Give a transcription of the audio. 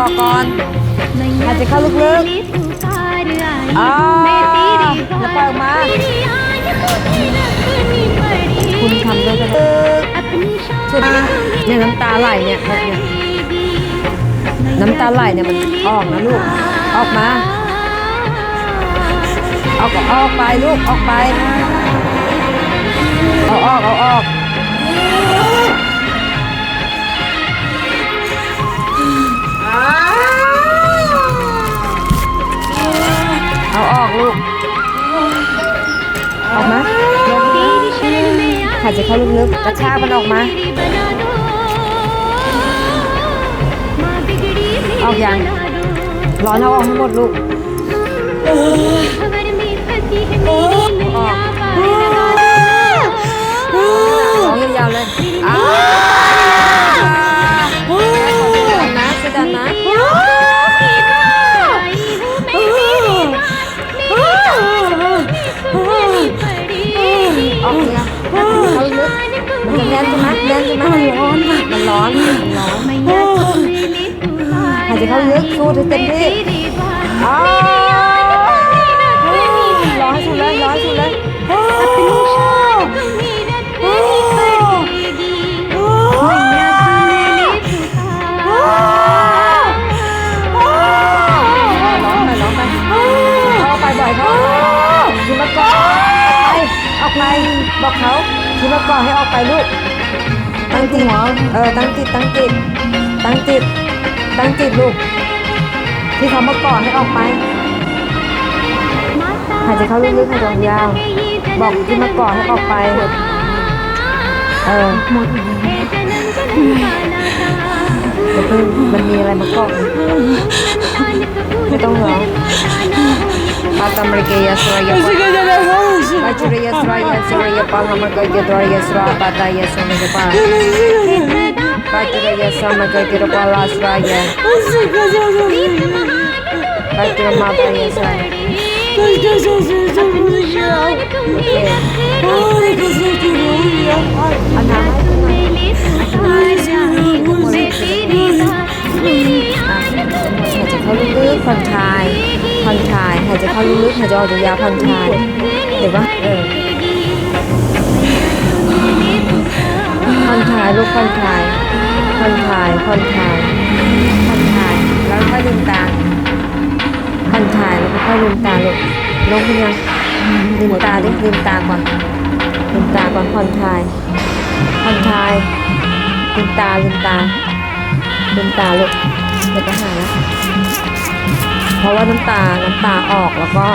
ออกก่อนหายใจเข้าลึกๆอ่าแล้วปล่อยออกมา คุณทำด้วยกันสุดเนี่ยน้ำตาไหลเนี่ยเนี่ยน้ำตาไหลเนี่ยมันออกนะลูก ออกมาเอาก็ออกไปลูกออกไป เอาออกเอาออกเอา หายใจเข้าลึกๆกระชากมันออกมา ออกยังร้อนเอาออกทั้งหมดลูก หายใจเข้าลึกสู้ให้เต็มที่อ้าวร้อนให้สุดเลยร้อนให้สุดเลยร้องไปร้องไปเขาไปบ่อยเขาทีมะกอกไปออกไปบอกเขาทีมะกอกให้ออกไปลูก ตั้งจิตเออ ตั้งจิต ตั้งจิต ตั้งจิต ตั้งจิตลูก ที่เขามาก่อนให้ออกไปหายใจเข้าลึกๆหายใจออกยาว บอกที่มาก่อนให้ออกไป เออเดี๋ยวเพิ่งมันมีอะไรมาเกาะไม่ต้องร้องปาตามริเกยสรายปาปาจุริยสรายสรายปาหามกยดรายสราปาตายสมกปาปาจุริยสมกยดปา ลาสรายปาจุรมาตายสรายโอเคเอาน้ำให้ดูหน่อยหายใจเข้าลึกๆผ่อนคลายผ่อนคลายหายใจเข้าลึกๆหายใจออกยาวๆผ่อนคลายเดี๋ยวว่าเออผ่อนคลายลูกผ่อนคลายผ่อนคลาย ผ่อนคลายผ่อนคลายแล้วค่อยลืมตาผ่อนคลายแล้วก็ค่อยลืมตาลูกลงขึ้นยังลืมตาดิลืมตาก่อนลืมตาก่อนผ่อนคลายผ่อนคลายลืมตาลืมตาลืมตาลูกเดี๋ยวก็หายแล้วเพราะว่าน้ำตาน้ำตาออกแล้วก็